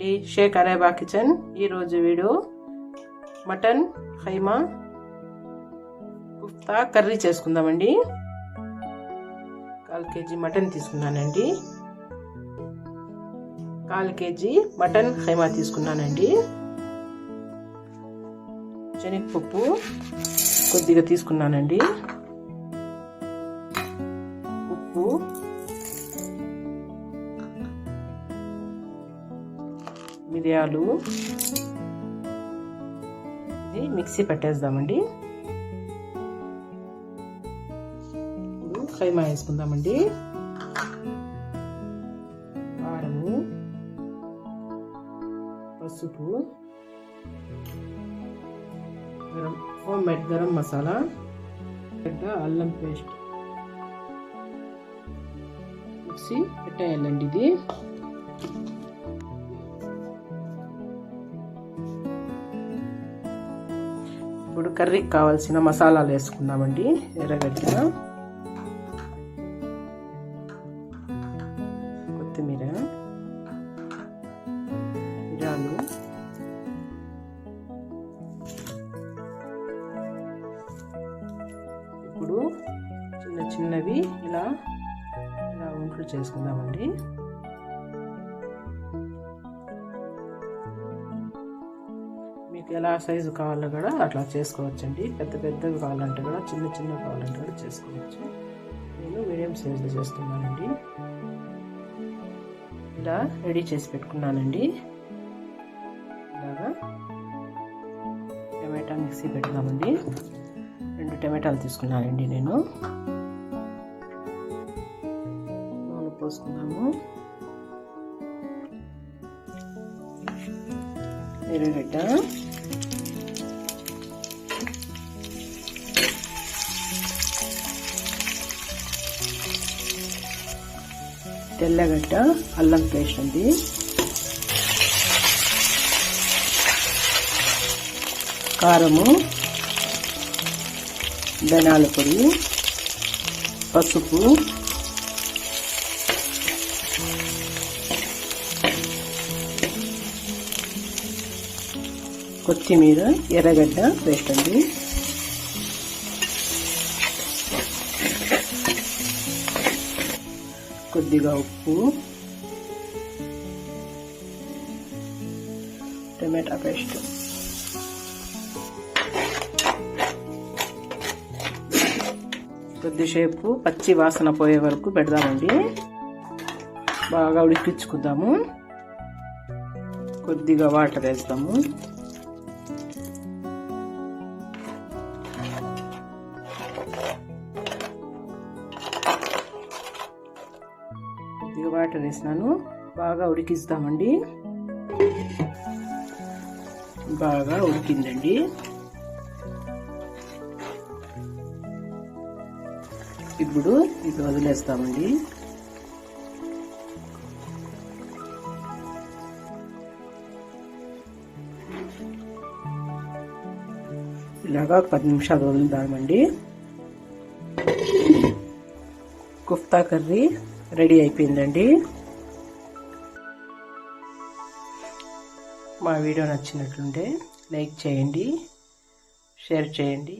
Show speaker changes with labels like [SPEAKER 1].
[SPEAKER 1] అండి షేక్ అరేబా కిచెన్ ఈరోజు video mutton keema kofta curry చేసుకుందామండి. కాల్ కేజీ మటన్ తీసుకున్నానండి. కాల్ కేజీ మటన్ ఖైమా తీసుకున్నానండి. శనగపప్పు కొద్దిగా తీసుకున్నానండి. మిరియాలు. ఇది మిక్సీ పెట్టేద్దామండి. ఇప్పుడు కైమా వేసుకుందామండి కారము పసుపు గరం హోమ్ మేడ్ గరం మసాలా పెద్ద అల్లం పేస్ట్. మిక్సీ పెట్టేయాలండి ఇది. కర్రీకి కావాల్సిన మసాలాలు వేసుకుందామండి. ఎర్రగడ్డ కొత్తిమీర ఇరాలు ఇప్పుడు చిన్న చిన్నవి ఇలా ఇలా ఒంట్లు చేసుకుందామండి. ఎలా సైజు కావాలో కూడా అట్లా చేసుకోవచ్చండి. పెద్ద పెద్దవి కావాలంటే కూడా చిన్న చిన్న కావాలంటే కూడా చేసుకోవచ్చు. నేను మీడియం సైజులో చేస్తున్నానండి. ఇలా రెడీ చేసి పెట్టుకున్నానండి. ఇలాగా టమాటా మిక్సీ పెడదామండి రెండు టమాటాలు తీసుకున్నానండి నేను. నూనె పోసుకున్నాము ఎర్రగడ్డ. తెల్లగడ్డ అల్లం పేస్ట్ అండి. కారము ధనాల పొడి పసుపు కొత్తిమీర ఎర్రగడ్డ పేస్ట్ అండి. కొద్దిగా ఉప్పు టమాటా పేస్ట్. కొద్దిసేపు పచ్చి వాసన పోయే వరకు పెడదామండి. బాగా ఉడికించుకుందాము. కొద్దిగా వాటర్ వేస్తాము. కొద్దిగా వాటర్ వేసినాను బాగా ఉడికిస్తామండి. బాగా ఉడికిందండి. ఇప్పుడు ఇది వదిలేస్తామండి. ఇలాగా పది నిమిషాలు వదులుదామండి కుఫ్తా కర్రీ. రెడీ అయిపోయిందండి. మా వీడియో నచ్చినట్లుంటే లైక్ చేయండి షేర్ చేయండి.